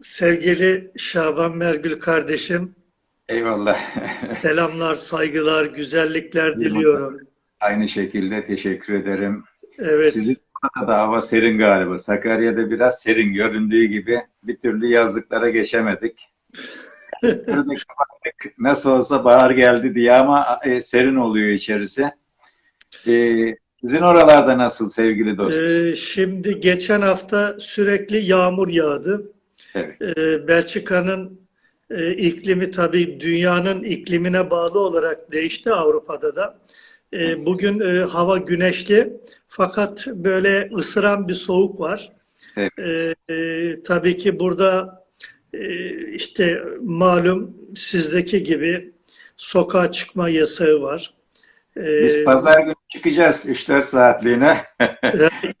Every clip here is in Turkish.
Sevgili Şaban Mergül kardeşim, Eyvallah. selamlar, saygılar, güzellikler diliyorum. Aynı şekilde teşekkür ederim. Evet, Sizin da hava serin galiba. Sakarya'da biraz serin göründüğü gibi bir türlü yazlıklara geçemedik. Nasıl olsa bahar geldi diye ama e, serin oluyor içerisi. E, sizin oralarda nasıl sevgili dostum? Ee, şimdi geçen hafta sürekli yağmur yağdı. Evet. Ee, Belçika'nın e, iklimi tabii dünyanın iklimine bağlı olarak değişti Avrupa'da da. Ee, bugün e, hava güneşli fakat böyle ısıran bir soğuk var. Evet. E, tabii ki burada e, işte malum sizdeki gibi sokağa çıkma yasağı var. Biz pazar günü çıkacağız 3-4 saatliğine.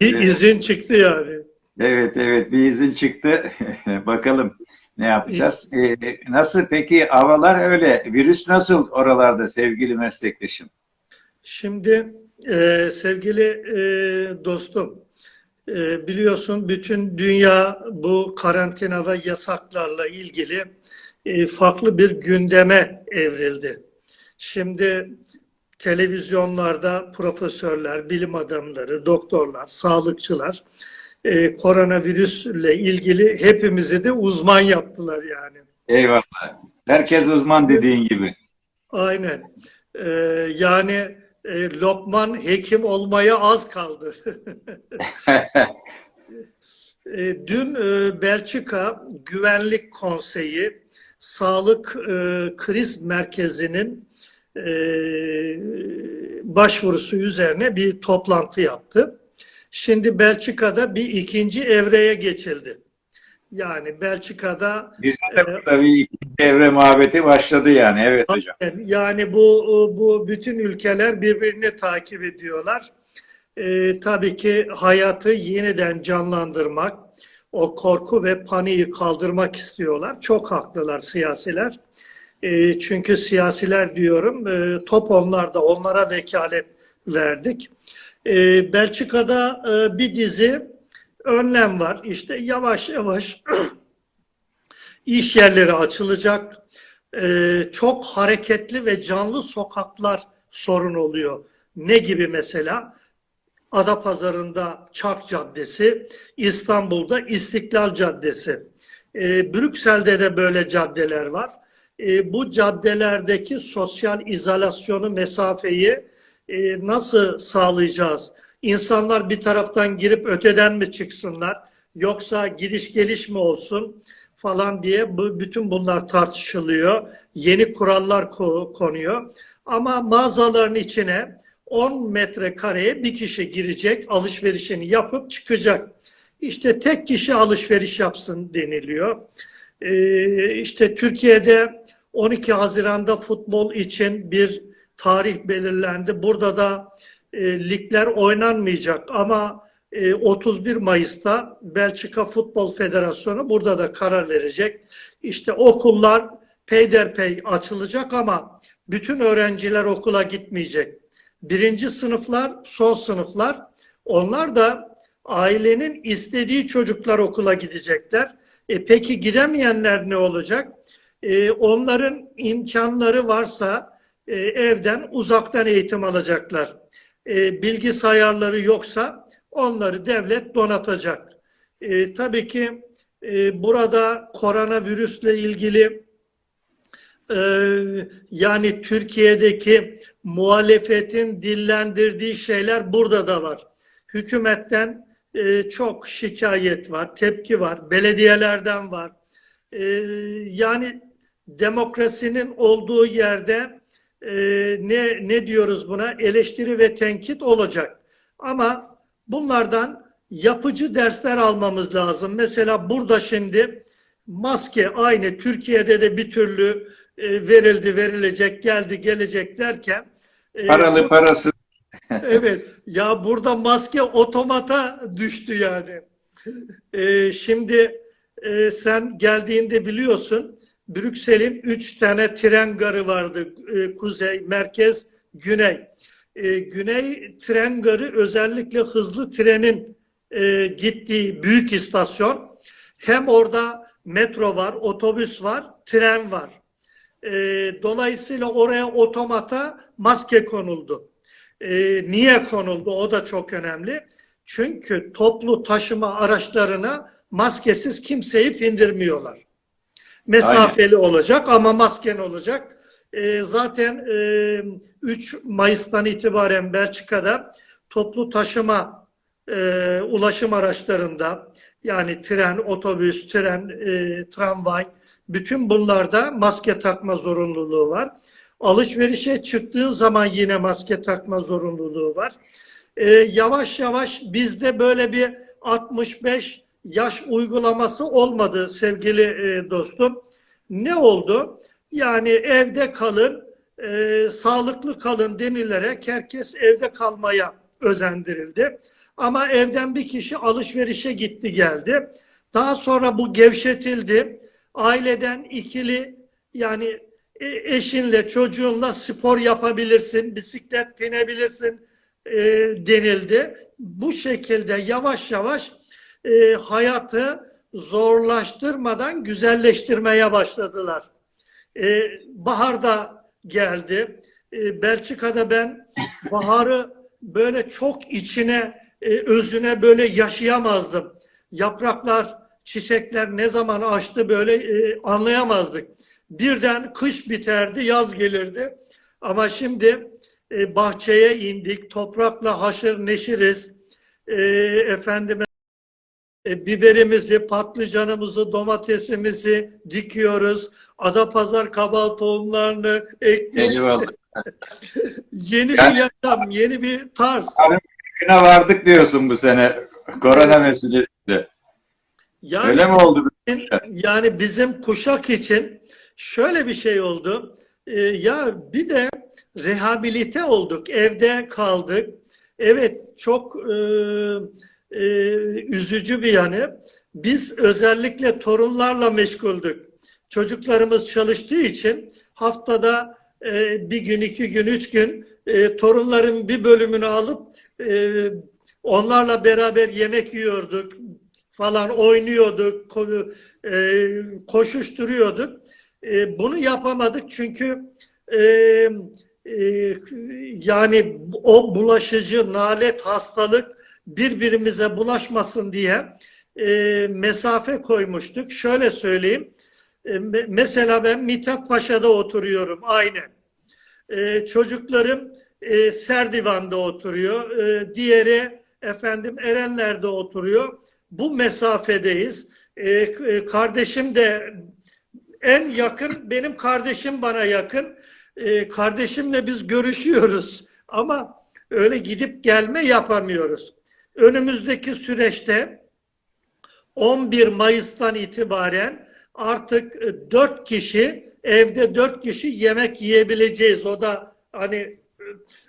izin çıktı yani. Evet evet bir izin çıktı. Bakalım ne yapacağız. E, nasıl peki havalar öyle. Virüs nasıl oralarda sevgili meslektaşım? Şimdi e, sevgili e, dostum, e, biliyorsun bütün dünya bu karantina ve yasaklarla ilgili e, farklı bir gündeme evrildi. Şimdi televizyonlarda profesörler, bilim adamları, doktorlar, sağlıkçılar e, koronavirüsle ilgili hepimizi de uzman yaptılar yani. Eyvallah. Herkes uzman dediğin gibi. Aynen. Ee, yani e, Lokman hekim olmaya az kaldı. E, dün e, Belçika Güvenlik Konseyi Sağlık e, Kriz Merkezi'nin e, başvurusu üzerine bir toplantı yaptı. Şimdi Belçika'da bir ikinci evreye geçildi. Yani Belçika'da Bizde de burada bir ikinci evre muhabbeti başladı yani. Evet hocam. Yani bu bu bütün ülkeler birbirini takip ediyorlar. Ee, tabii ki hayatı yeniden canlandırmak, o korku ve paniği kaldırmak istiyorlar. Çok haklılar siyasiler. Ee, çünkü siyasiler diyorum, e, top onlarda, onlara vekalet verdik. Ee, Belçika'da e, bir dizi önlem var. İşte yavaş yavaş iş yerleri açılacak. Ee, çok hareketli ve canlı sokaklar sorun oluyor. Ne gibi mesela? Adapazarı'nda Çark Caddesi, İstanbul'da İstiklal Caddesi. Ee, Brüksel'de de böyle caddeler var. Ee, bu caddelerdeki sosyal izolasyonu, mesafeyi e, nasıl sağlayacağız? İnsanlar bir taraftan girip öteden mi çıksınlar? Yoksa gidiş geliş mi olsun? falan diye bu bütün bunlar tartışılıyor. Yeni kurallar ko- konuyor. Ama mağazaların içine 10 metrekareye bir kişi girecek, alışverişini yapıp çıkacak. İşte tek kişi alışveriş yapsın deniliyor. Ee, işte Türkiye'de 12 Haziran'da futbol için bir tarih belirlendi. Burada da e, ligler oynanmayacak ama e, 31 Mayıs'ta Belçika Futbol Federasyonu burada da karar verecek. İşte okullar peyderpey açılacak ama bütün öğrenciler okula gitmeyecek. Birinci sınıflar, son sınıflar onlar da ailenin istediği çocuklar okula gidecekler. E peki gidemeyenler ne olacak? E, onların imkanları varsa e, evden uzaktan eğitim alacaklar. E, bilgisayarları yoksa onları devlet donatacak. E, tabii ki e, burada koronavirüsle ilgili e, yani Türkiye'deki muhalefetin dillendirdiği şeyler burada da var. Hükümetten çok şikayet var, tepki var, belediyelerden var. Yani demokrasinin olduğu yerde e, ne ne diyoruz buna? Eleştiri ve tenkit olacak. Ama bunlardan yapıcı dersler almamız lazım. Mesela burada şimdi maske aynı Türkiye'de de bir türlü e, verildi, verilecek, geldi, gelecek derken e, Paralı parası. Evet. Ya burada maske otomata düştü yani. Ee, şimdi e, sen geldiğinde biliyorsun Brüksel'in üç tane tren garı vardı. Ee, kuzey, merkez, güney. Ee, güney tren garı özellikle hızlı trenin e, gittiği büyük istasyon. Hem orada metro var, otobüs var, tren var. E, dolayısıyla oraya otomata maske konuldu. E, niye konuldu? O da çok önemli. Çünkü toplu taşıma araçlarına maskesiz kimseyi bindirmiyorlar. Mesafeli olacak ama masken olacak. E, zaten e, 3 Mayıs'tan itibaren Belçika'da toplu taşıma e, ulaşım araçlarında yani tren, otobüs, tren, e, tramvay bütün bunlarda maske takma zorunluluğu var. Alışverişe çıktığın zaman yine maske takma zorunluluğu var. E, yavaş yavaş bizde böyle bir 65 yaş uygulaması olmadı sevgili e, dostum. Ne oldu? Yani evde kalın, e, sağlıklı kalın denilerek herkes evde kalmaya özendirildi. Ama evden bir kişi alışverişe gitti geldi. Daha sonra bu gevşetildi. Aileden ikili yani e, eşinle çocuğunla spor yapabilirsin, bisiklet binebilirsin e, denildi. Bu şekilde yavaş yavaş e, hayatı zorlaştırmadan güzelleştirmeye başladılar. E, bahar da geldi. E, Belçika'da ben baharı böyle çok içine, e, özüne böyle yaşayamazdım. Yapraklar, çiçekler ne zaman açtı böyle e, anlayamazdık. Birden kış biterdi, yaz gelirdi. Ama şimdi e, bahçeye indik, toprakla haşır neşiriz. E, efendime e, biberimizi, patlıcanımızı, domatesimizi dikiyoruz. Adapazar kabal tohumlarını ekliyoruz. Yeni Yani- bir yaşam, yeni bir tarz. Güne vardık diyorsun bu sene. Korona vesilesiyle. Yani, Öyle mi oldu? yani bizim kuşak için şöyle bir şey oldu. Ee, ya bir de rehabilite olduk, evde kaldık. Evet çok e, e, üzücü bir yanı. Biz özellikle torunlarla meşguldük. Çocuklarımız çalıştığı için haftada e, bir gün, iki gün, üç gün e, torunların bir bölümünü alıp e, onlarla beraber yemek yiyorduk falan oynuyorduk, ko- e, koşuşturuyorduk. E, bunu yapamadık çünkü e, e, yani o bulaşıcı nalet hastalık birbirimize bulaşmasın diye e, mesafe koymuştuk. Şöyle söyleyeyim. E, me- mesela ben Mithat Paşa'da oturuyorum aynen. E, çocuklarım e, Serdivan'da oturuyor. E, diğeri efendim Erenler'de oturuyor. Bu mesafedeyiz. E, e, kardeşim de en yakın benim kardeşim bana yakın. E, kardeşimle biz görüşüyoruz ama öyle gidip gelme yapamıyoruz. Önümüzdeki süreçte 11 Mayıs'tan itibaren artık e, 4 kişi evde 4 kişi yemek yiyebileceğiz. O da hani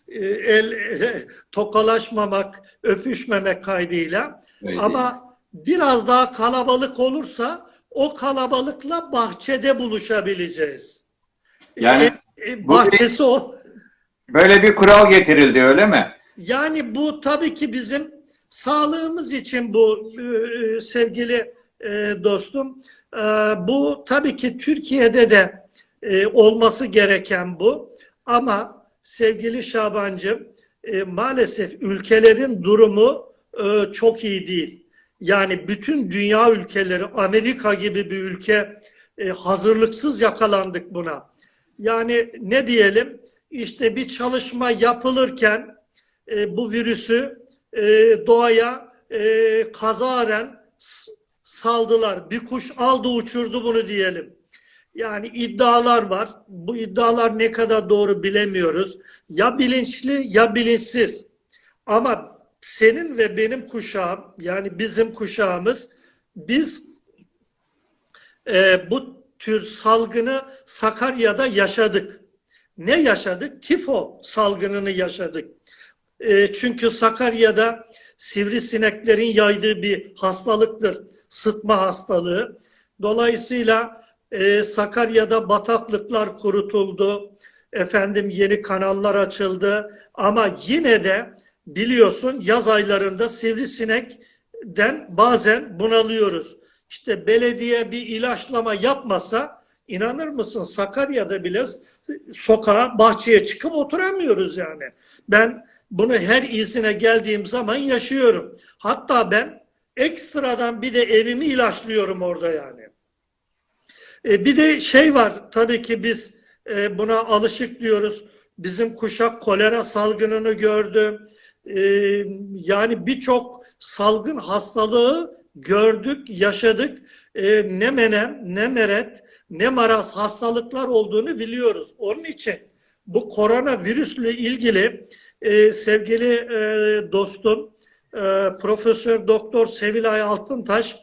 e, el tokalaşmamak, öpüşmemek kaydıyla. Öyle Ama biraz daha kalabalık olursa o kalabalıkla bahçede buluşabileceğiz. Yani E, e, bu bahçesi o. Böyle bir kural getirildi öyle mi? Yani bu tabii ki bizim sağlığımız için bu e, sevgili e, dostum. E, bu tabii ki Türkiye'de de olması gereken bu. Ama sevgili Şabancığım e, maalesef ülkelerin durumu çok iyi değil. Yani bütün dünya ülkeleri Amerika gibi bir ülke hazırlıksız yakalandık buna. Yani ne diyelim işte bir çalışma yapılırken e, bu virüsü e, doğaya e, kazaren saldılar. Bir kuş aldı uçurdu bunu diyelim. Yani iddialar var. Bu iddialar ne kadar doğru bilemiyoruz. Ya bilinçli ya bilinçsiz. Ama senin ve benim kuşağım yani bizim kuşağımız biz e, bu tür salgını Sakarya'da yaşadık. Ne yaşadık? Tifo salgınını yaşadık. E, çünkü Sakarya'da sivrisineklerin yaydığı bir hastalıktır. Sıtma hastalığı. Dolayısıyla e, Sakarya'da bataklıklar kurutuldu. Efendim yeni kanallar açıldı. Ama yine de biliyorsun yaz aylarında sivrisinekten bazen bunalıyoruz. işte belediye bir ilaçlama yapmasa inanır mısın Sakarya'da bile sokağa bahçeye çıkıp oturamıyoruz yani. Ben bunu her izine geldiğim zaman yaşıyorum. Hatta ben ekstradan bir de evimi ilaçlıyorum orada yani. E, bir de şey var tabii ki biz e, buna alışık diyoruz. Bizim kuşak kolera salgınını gördü. E, yani birçok salgın hastalığı gördük, yaşadık. E, ne menem, ne meret, ne maraz hastalıklar olduğunu biliyoruz. Onun için bu koronavirüsle ilgili e, sevgili e, dostum e, Profesör Doktor Sevilay Altıntaş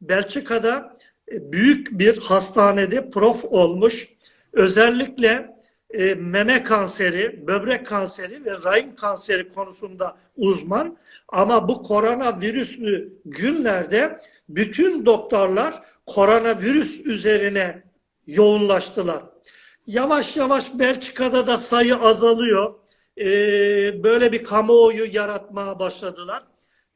Belçika'da e, büyük bir hastanede prof olmuş. Özellikle e, meme kanseri, böbrek kanseri ve rahim kanseri konusunda uzman. Ama bu koronavirüslü günlerde bütün doktorlar koronavirüs üzerine yoğunlaştılar. Yavaş yavaş Belçika'da da sayı azalıyor. E, böyle bir kamuoyu yaratmaya başladılar.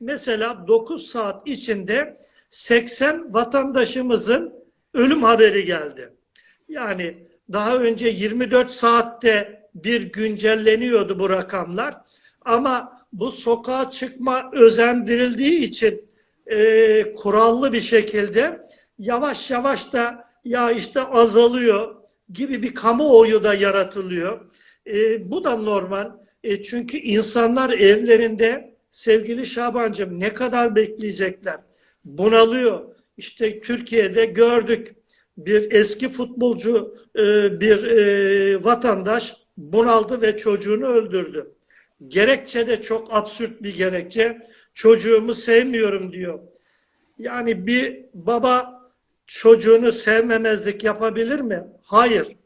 Mesela 9 saat içinde 80 vatandaşımızın ölüm haberi geldi. Yani daha önce 24 saatte bir güncelleniyordu bu rakamlar. Ama bu sokağa çıkma özendirildiği için e, kurallı bir şekilde yavaş yavaş da ya işte azalıyor gibi bir kamuoyu da yaratılıyor. E, bu da normal. E, çünkü insanlar evlerinde sevgili Şabancığım ne kadar bekleyecekler? Bunalıyor. İşte Türkiye'de gördük bir eski futbolcu e, bir e, vatandaş bunaldı ve çocuğunu öldürdü. Gerekçe de çok absürt bir gerekçe. Çocuğumu sevmiyorum diyor. Yani bir baba çocuğunu sevmemezlik yapabilir mi? Hayır.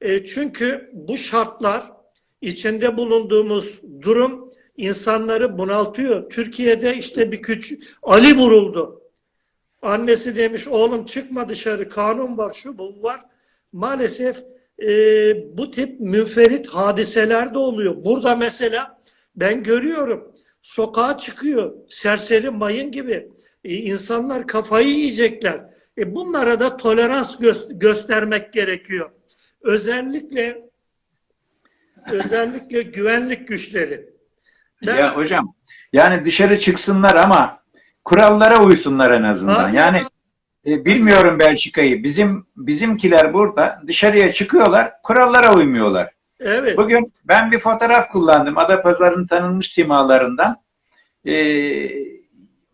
E, çünkü bu şartlar içinde bulunduğumuz durum insanları bunaltıyor. Türkiye'de işte bir küçük Ali vuruldu. Annesi demiş oğlum çıkma dışarı kanun var şu bu var. Maalesef e, bu tip müferit hadiseler de oluyor. Burada mesela ben görüyorum sokağa çıkıyor serseri mayın gibi e, insanlar kafayı yiyecekler. E, bunlara da tolerans gö- göstermek gerekiyor. Özellikle özellikle güvenlik güçleri. Ben- Ya hocam yani dışarı çıksınlar ama kurallara uysunlar en azından. Tabii. Yani e, bilmiyorum Belçika'yı. Bizim bizimkiler burada dışarıya çıkıyorlar, kurallara uymuyorlar. Evet. Bugün ben bir fotoğraf kullandım. Adapazarı'nın tanınmış simalarından. Ee,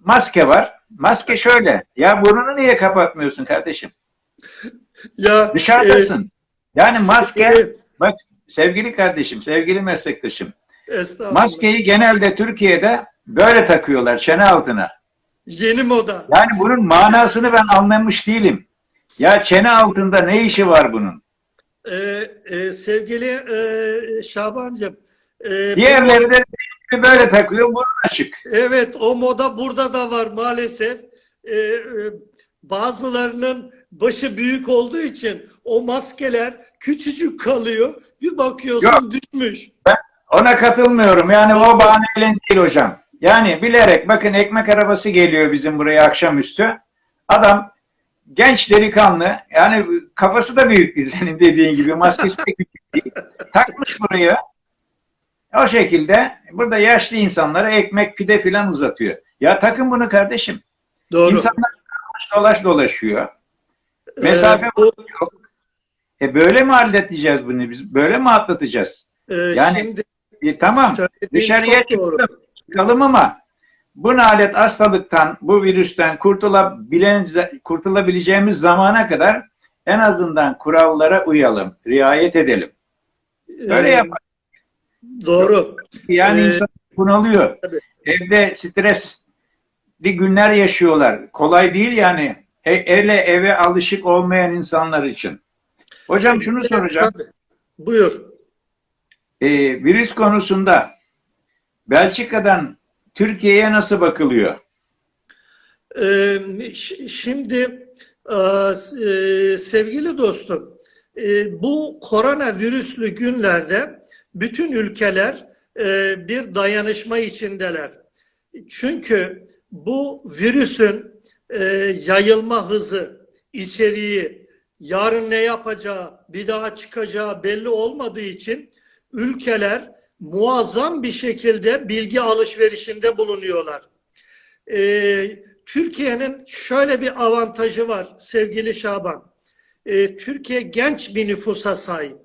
maske var. Maske şöyle. Ya burnunu niye kapatmıyorsun kardeşim? Ya Dışarıdasın. Yani e, maske, evet, bak sevgili kardeşim, sevgili meslektaşım. Maskeyi genelde Türkiye'de böyle takıyorlar çene altına. Yeni moda. Yani bunun manasını ben anlamış değilim. Ya çene altında ne işi var bunun? Ee, e, sevgili e, Şabancığım. e, Diğerleri de böyle takıyor, burun açık. Evet o moda burada da var maalesef. Ee, e, bazılarının başı büyük olduğu için o maskeler küçücük kalıyor. Bir bakıyorsun düşmüş. Ona katılmıyorum. Yani o bahaneyle değil hocam. Yani bilerek bakın ekmek arabası geliyor bizim buraya akşamüstü. Adam genç delikanlı yani kafası da büyük senin dediğin gibi maskesi de küçük değil. Takmış buraya. O şekilde burada yaşlı insanlara ekmek pide filan uzatıyor. Ya takın bunu kardeşim. Doğru. İnsanlar dolaş dolaş dolaşıyor. Mesafe Ee, yok. E böyle mi halledeceğiz bunu biz? Böyle mi atlatacağız? e, Yani şimdi E, tamam dışarıya çıkalım, çıkalım ama bu nalet hastalıktan, bu virüsten kurtulabilen, kurtulabileceğimiz zamana kadar en azından kurallara uyalım, riayet edelim. Öyle Ee, yapalım. Doğru. Yani Ee, insan bunalıyor. tabii. Evde stresli günler yaşıyorlar. Kolay değil yani. E, ele eve alışık olmayan insanlar için. Hocam şunu soracağım. Tabii. Buyur. Ee, virüs konusunda Belçika'dan Türkiye'ye nasıl bakılıyor? Ş- şimdi e, e, sevgili dostum e, bu koronavirüslü günlerde bütün ülkeler e, bir dayanışma içindeler. Çünkü bu virüsün e, yayılma hızı, içeriği, yarın ne yapacağı, bir daha çıkacağı belli olmadığı için ülkeler muazzam bir şekilde bilgi alışverişinde bulunuyorlar. Ee, Türkiye'nin şöyle bir avantajı var sevgili Şaban. Ee, Türkiye genç bir nüfusa sahip.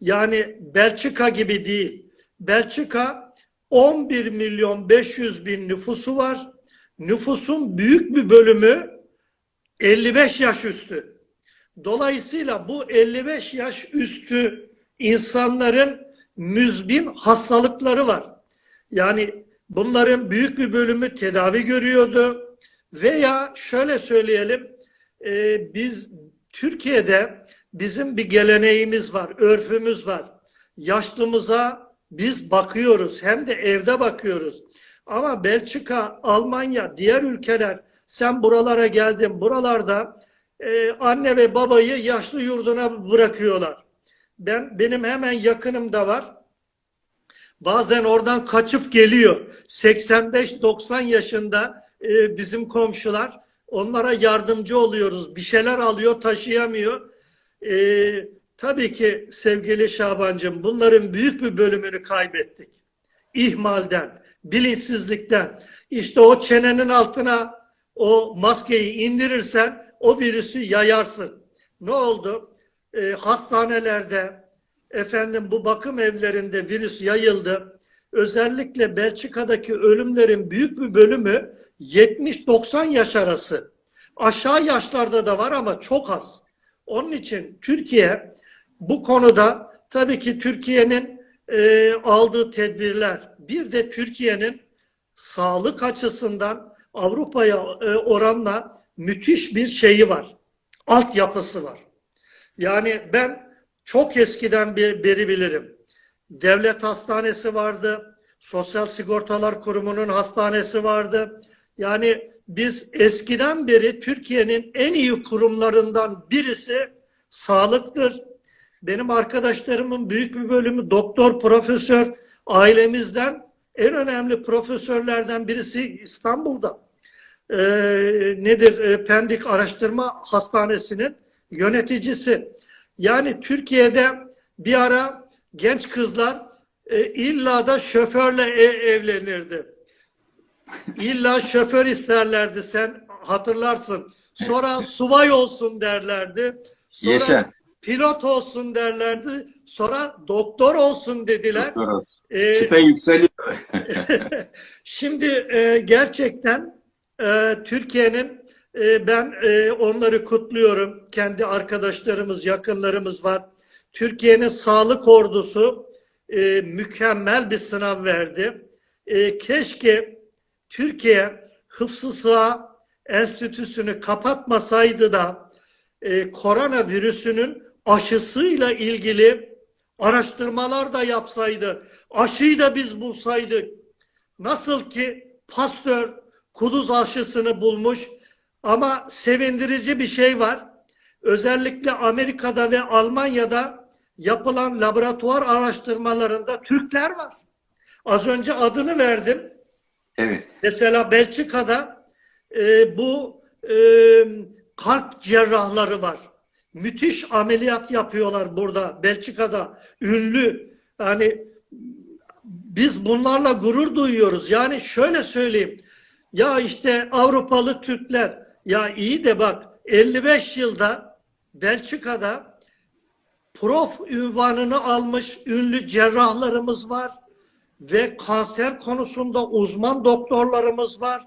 Yani Belçika gibi değil. Belçika 11 milyon 500 bin nüfusu var. Nüfusun büyük bir bölümü 55 yaş üstü. Dolayısıyla bu 55 yaş üstü insanların müzbin hastalıkları var. Yani bunların büyük bir bölümü tedavi görüyordu. Veya şöyle söyleyelim, e, biz Türkiye'de bizim bir geleneğimiz var, örfümüz var. Yaşlımıza biz bakıyoruz, hem de evde bakıyoruz. Ama Belçika, Almanya, diğer ülkeler, sen buralara geldin, buralarda e, anne ve babayı yaşlı yurduna bırakıyorlar. Ben benim hemen yakınımda var. Bazen oradan kaçıp geliyor. 85-90 yaşında e, bizim komşular. Onlara yardımcı oluyoruz. Bir şeyler alıyor, taşıyamıyor. E, tabii ki sevgili Şabancığım bunların büyük bir bölümünü kaybettik. İhmalden, bilinçsizlikten. İşte o çenenin altına o maskeyi indirirsen o virüsü yayarsın. Ne oldu? E, hastanelerde, efendim bu bakım evlerinde virüs yayıldı. Özellikle Belçika'daki ölümlerin büyük bir bölümü 70-90 yaş arası. Aşağı yaşlarda da var ama çok az. Onun için Türkiye bu konuda tabii ki Türkiye'nin e, aldığı tedbirler, bir de Türkiye'nin sağlık açısından Avrupa'ya e, oranla müthiş bir şeyi var. Altyapısı var. Yani ben çok eskiden beri bilirim. Devlet hastanesi vardı. Sosyal Sigortalar Kurumu'nun hastanesi vardı. Yani biz eskiden beri Türkiye'nin en iyi kurumlarından birisi sağlıktır. Benim arkadaşlarımın büyük bir bölümü doktor, profesör, ailemizden en önemli profesörlerden birisi İstanbul'da. Ee, nedir? Ee, Pendik Araştırma Hastanesi'nin yöneticisi. Yani Türkiye'de bir ara genç kızlar e, illa da şoförle e- evlenirdi. İlla şoför isterlerdi sen hatırlarsın. Sonra subay olsun derlerdi. Sonra Yaşa. Pilot olsun derlerdi. Sonra doktor olsun dediler. Doktor. Ee, Çıta yükseliyor. Şimdi e, gerçekten e, Türkiye'nin e, ben e, onları kutluyorum. Kendi arkadaşlarımız, yakınlarımız var. Türkiye'nin sağlık ordusu e, mükemmel bir sınav verdi. E, keşke Türkiye Hıfzı Sığa Enstitüsü'nü kapatmasaydı da e, koronavirüsünün aşısıyla ilgili araştırmalar da yapsaydı, aşıyı da biz bulsaydık. Nasıl ki Pasteur kuduz aşısını bulmuş ama sevindirici bir şey var. Özellikle Amerika'da ve Almanya'da yapılan laboratuvar araştırmalarında Türkler var. Az önce adını verdim. Evet. Mesela Belçika'da e, bu e, kalp cerrahları var. Müthiş ameliyat yapıyorlar burada Belçika'da. Ünlü. Yani biz bunlarla gurur duyuyoruz. Yani şöyle söyleyeyim. Ya işte Avrupalı Türkler ya iyi de bak 55 yılda Belçika'da prof ünvanını almış ünlü cerrahlarımız var ve kanser konusunda uzman doktorlarımız var.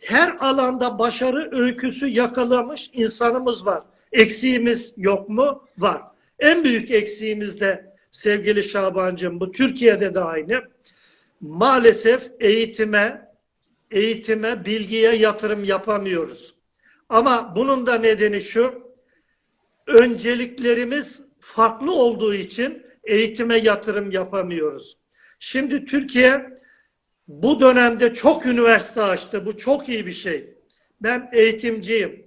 Her alanda başarı öyküsü yakalamış insanımız var. Eksiğimiz yok mu? Var. En büyük eksiğimiz de sevgili Şabancığım bu Türkiye'de de aynı. Maalesef eğitime, eğitime, bilgiye yatırım yapamıyoruz. Ama bunun da nedeni şu, önceliklerimiz farklı olduğu için eğitime yatırım yapamıyoruz. Şimdi Türkiye bu dönemde çok üniversite açtı. Bu çok iyi bir şey. Ben eğitimciyim.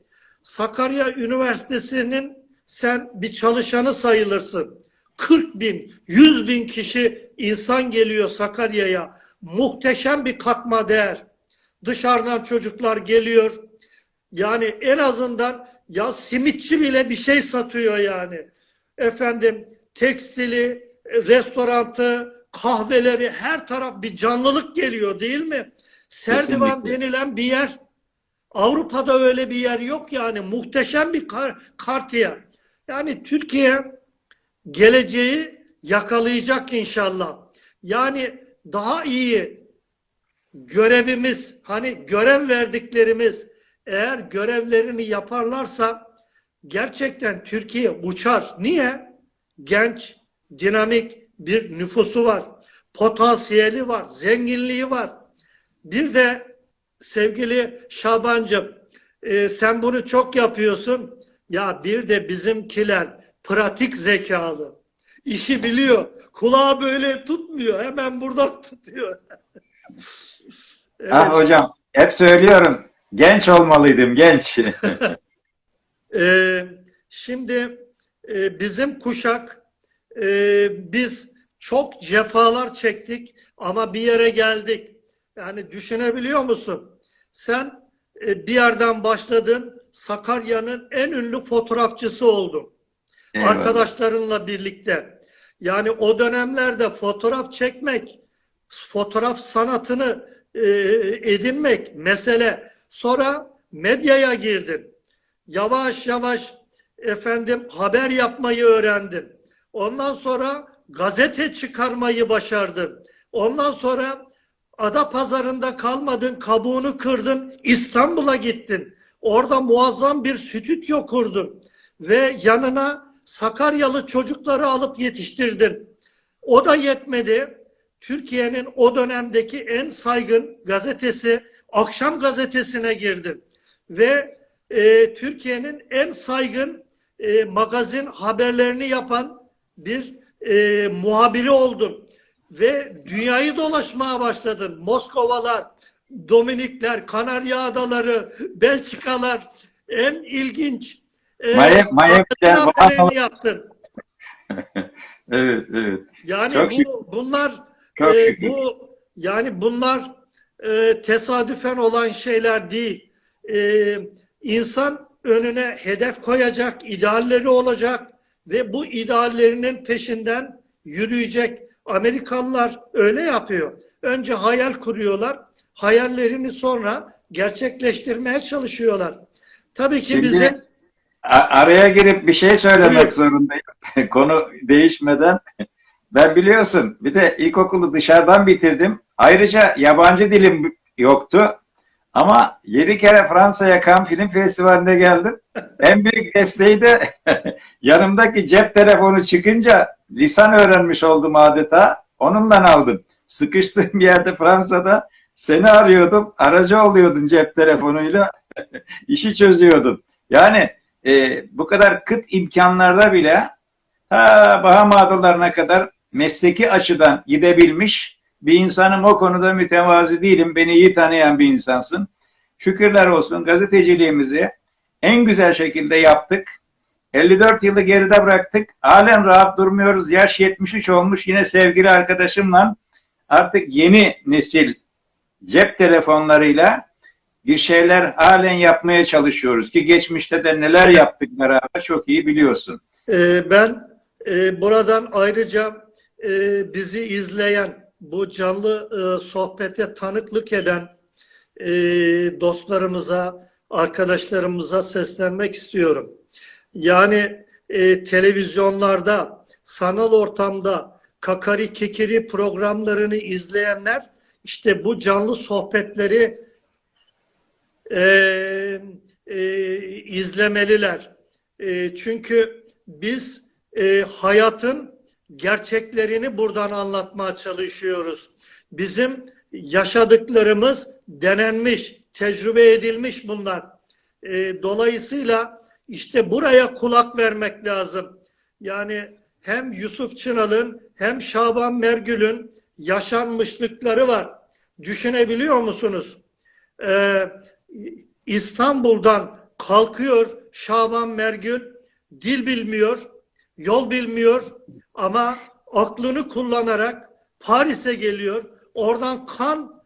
Sakarya Üniversitesi'nin sen bir çalışanı sayılırsın. 40 bin, 100 bin kişi insan geliyor Sakarya'ya. Muhteşem bir katma değer. Dışarıdan çocuklar geliyor. Yani en azından ya simitçi bile bir şey satıyor yani. Efendim tekstili, restorantı, kahveleri her taraf bir canlılık geliyor değil mi? Serdivan denilen bir yer. Avrupa'da öyle bir yer yok yani. Muhteşem bir kar, kartiye. Yani Türkiye geleceği yakalayacak inşallah. Yani daha iyi görevimiz hani görev verdiklerimiz eğer görevlerini yaparlarsa gerçekten Türkiye uçar. Niye? Genç, dinamik bir nüfusu var. Potansiyeli var, zenginliği var. Bir de sevgili Şabancım e, sen bunu çok yapıyorsun. Ya bir de bizimkiler pratik zekalı. İşi biliyor. Kulağı böyle tutmuyor. Hemen buradan tutuyor. Evet. Ah hocam hep söylüyorum. Genç olmalıydım genç. Ee, şimdi e, bizim kuşak e, biz çok cefalar çektik ama bir yere geldik. Yani düşünebiliyor musun? Sen e, bir yerden başladın Sakarya'nın en ünlü fotoğrafçısı oldun. Eyvallah. Arkadaşlarınla birlikte. Yani o dönemlerde fotoğraf çekmek, fotoğraf sanatını e, edinmek mesele. Sonra medyaya girdin. Yavaş yavaş efendim haber yapmayı öğrendin. Ondan sonra gazete çıkarmayı başardın. Ondan sonra ada pazarında kalmadın, kabuğunu kırdın, İstanbul'a gittin. Orada muazzam bir stüdyo kurdun ve yanına Sakaryalı çocukları alıp yetiştirdin. O da yetmedi. Türkiye'nin o dönemdeki en saygın gazetesi Akşam Gazetesi'ne girdin ve e, Türkiye'nin en saygın e, magazin haberlerini yapan bir e, muhabiri oldun ve dünyayı dolaşmaya başladın. Moskovalar, Dominikler, Kanarya Adaları, Belçikalar en ilginç haberlerini Bahamalar. yaptın. evet evet. Yani Çok bu bunlar Çok e, şükür. bu yani bunlar e, tesadüfen olan şeyler değil. E, insan önüne hedef koyacak, idealleri olacak ve bu ideallerinin peşinden yürüyecek. Amerikalılar öyle yapıyor. Önce hayal kuruyorlar, hayallerini sonra gerçekleştirmeye çalışıyorlar. Tabii ki Şimdi- bizim araya girip bir şey söylemek Buyur. zorundayım. Konu değişmeden. Ben biliyorsun bir de ilkokulu dışarıdan bitirdim. Ayrıca yabancı dilim yoktu. Ama 7 kere Fransa'ya Cannes Film Festivali'nde geldim. En büyük desteği de yanımdaki cep telefonu çıkınca lisan öğrenmiş oldum adeta. Onunla aldım. Sıkıştığım yerde Fransa'da seni arıyordum. Aracı oluyordun cep telefonuyla. işi çözüyordun. Yani e, bu kadar kıt imkanlarda bile ta Bahama Adalarına kadar mesleki açıdan gidebilmiş bir insanım o konuda mütevazi değilim. Beni iyi tanıyan bir insansın. Şükürler olsun gazeteciliğimizi en güzel şekilde yaptık. 54 yılı geride bıraktık. Halen rahat durmuyoruz. Yaş 73 olmuş. Yine sevgili arkadaşımla artık yeni nesil cep telefonlarıyla bir şeyler halen yapmaya çalışıyoruz ki geçmişte de neler yaptık beraber çok iyi biliyorsun. Ee, ben e, buradan ayrıca e, bizi izleyen, bu canlı e, sohbete tanıklık eden e, dostlarımıza, arkadaşlarımıza seslenmek istiyorum. Yani e, televizyonlarda, sanal ortamda kakari kekiri programlarını izleyenler işte bu canlı sohbetleri e, e, izlemeliler. E, çünkü biz e, hayatın gerçeklerini buradan anlatmaya çalışıyoruz. Bizim yaşadıklarımız denenmiş, tecrübe edilmiş bunlar. E, dolayısıyla işte buraya kulak vermek lazım. Yani hem Yusuf Çınal'ın hem Şaban Mergül'ün yaşanmışlıkları var. Düşünebiliyor musunuz? Ee, İstanbul'dan kalkıyor Şaban Mergül, dil bilmiyor, yol bilmiyor ama aklını kullanarak Paris'e geliyor. Oradan Kan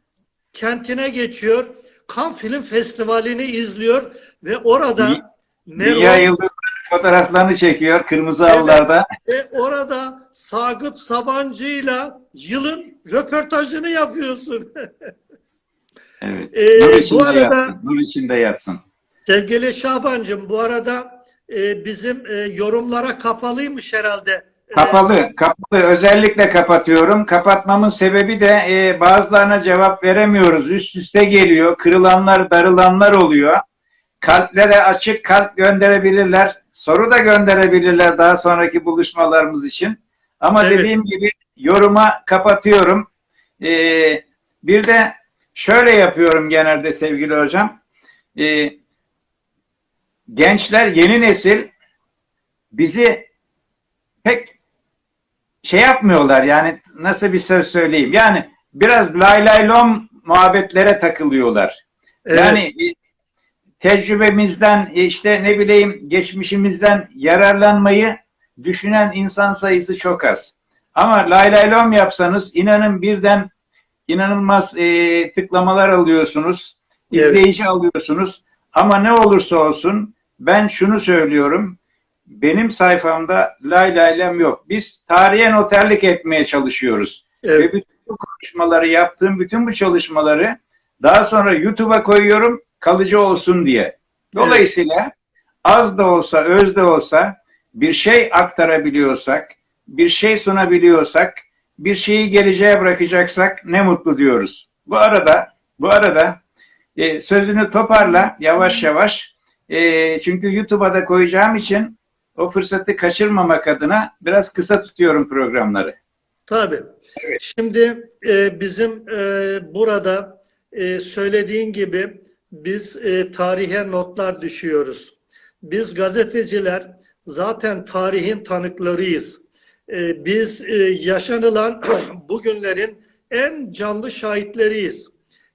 kentine geçiyor. Cannes Film Festivali'ni izliyor ve orada Meron Dünya yıldızları fotoğraflarını çekiyor kırmızı Evet. halılarda. ve orada Sagıp Sabancı'yla yılın röportajını yapıyorsun. Evet. Ee, nur bu arada- yatsın. Nur içinde yatsın. Sevgili Şabancığım bu arada e, bizim e, yorumlara kapalıymış herhalde. E, Kapalı, kapalı. Özellikle kapatıyorum. Kapatmamın sebebi de e, bazılarına cevap veremiyoruz. Üst üste geliyor. Kırılanlar, darılanlar oluyor. Kalplere açık kalp gönderebilirler. Soru da gönderebilirler daha sonraki buluşmalarımız için. Ama Evet. dediğim gibi yoruma kapatıyorum. E, bir de şöyle yapıyorum genelde sevgili hocam. E, gençler, yeni nesil bizi pek şey yapmıyorlar yani nasıl bir söz söyleyeyim yani biraz lay lay lom muhabbetlere takılıyorlar. evet, Yani e, tecrübemizden e, işte ne bileyim geçmişimizden yararlanmayı düşünen insan sayısı çok az. Ama lay lay lom yapsanız inanın birden inanılmaz e, tıklamalar alıyorsunuz, Evet. izleyici alıyorsunuz. Ama ne olursa olsun ben şunu söylüyorum. Benim sayfamda lay lay lom yok. Biz tarihe noterlik etmeye çalışıyoruz. evet, Ve bütün bu konuşmaları yaptığım bütün bu çalışmaları daha sonra YouTube'a koyuyorum kalıcı olsun diye. Dolayısıyla az da olsa öz de olsa bir şey aktarabiliyorsak, bir şey sunabiliyorsak, bir şeyi geleceğe bırakacaksak ne mutlu diyoruz. Bu arada bu arada e, sözünü toparla yavaş yavaş. E, çünkü YouTube'a da koyacağım için o fırsatı kaçırmamak adına biraz kısa tutuyorum programları. tabii. Şimdi e, bizim e, burada e, söylediğin gibi biz e, tarihe notlar düşüyoruz. Biz gazeteciler zaten tarihin tanıklarıyız. E, biz e, yaşanılan bugünlerin en canlı şahitleriyiz.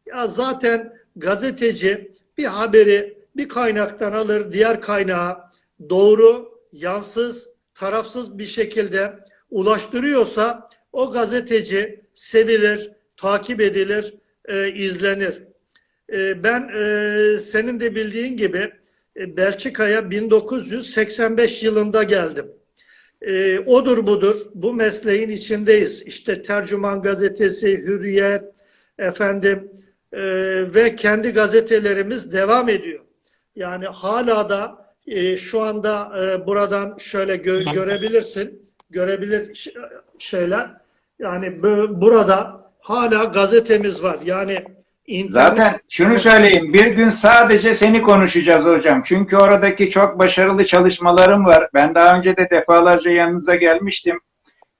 Ya zaten gazeteci bir haberi bir kaynaktan alır, diğer kaynağa doğru, yansız, tarafsız bir şekilde ulaştırıyorsa o gazeteci sevilir, takip edilir, e, izlenir. E, ben e, senin de bildiğin gibi e, Belçika'ya 1985 yılında geldim. E, odur budur bu mesleğin içindeyiz. İşte Tercüman Gazetesi, Hürriyet, efendim e, ve kendi gazetelerimiz devam ediyor. Yani hala da e, şu anda e, buradan şöyle gö- görebilirsin, görebilir şeyler. Yani burada hala gazetemiz var. Yani internet- Zaten şunu söyleyeyim, bir gün sadece seni konuşacağız hocam. Çünkü oradaki çok başarılı çalışmalarım var. Ben daha önce de defalarca yanınıza gelmiştim.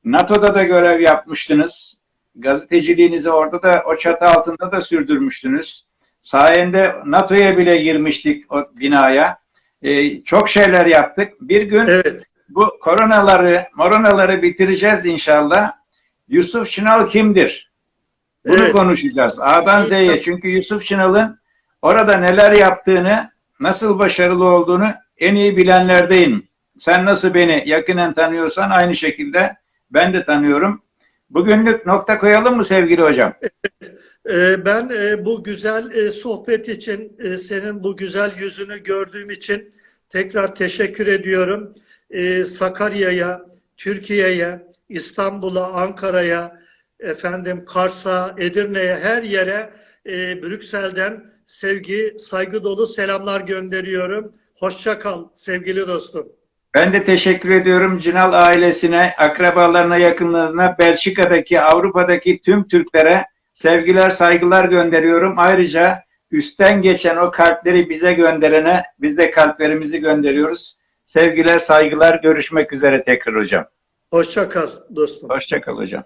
NATO'da da görev yapmıştınız. Gazeteciliğinizi orada da o çatı altında da sürdürmüştünüz. Sayende NATO'ya bile girmiştik o binaya. Ee, çok şeyler yaptık. Bir gün Evet, bu koronaları, moronaları bitireceğiz inşallah. Yusuf Şınal kimdir? Bunu Evet. konuşacağız. A'dan. Z'ye. Çünkü Yusuf Şınal'ın orada neler yaptığını, nasıl başarılı olduğunu en iyi bilenlerdeyim. Sen nasıl beni yakinen tanıyorsan aynı şekilde ben de tanıyorum. Bugünlük nokta koyalım mı sevgili hocam? Ee, Ben e, bu güzel e, sohbet için, e, senin bu güzel yüzünü gördüğüm için tekrar teşekkür ediyorum. Sakarya'ya, Türkiye'ye, İstanbul'a, Ankara'ya, efendim Kars'a, Edirne'ye, her yere e, Brüksel'den sevgi, saygı dolu selamlar gönderiyorum. Hoşça kal sevgili dostum. Ben de teşekkür ediyorum Cinal ailesine, akrabalarına, yakınlarına, Belçika'daki, Avrupa'daki tüm Türklere sevgiler, saygılar gönderiyorum. Ayrıca üstten geçen o kalpleri bize gönderene biz de kalplerimizi gönderiyoruz. Sevgiler, saygılar, görüşmek üzere tekrar hocam. Hoşça kal dostum. Hoşçakal hocam.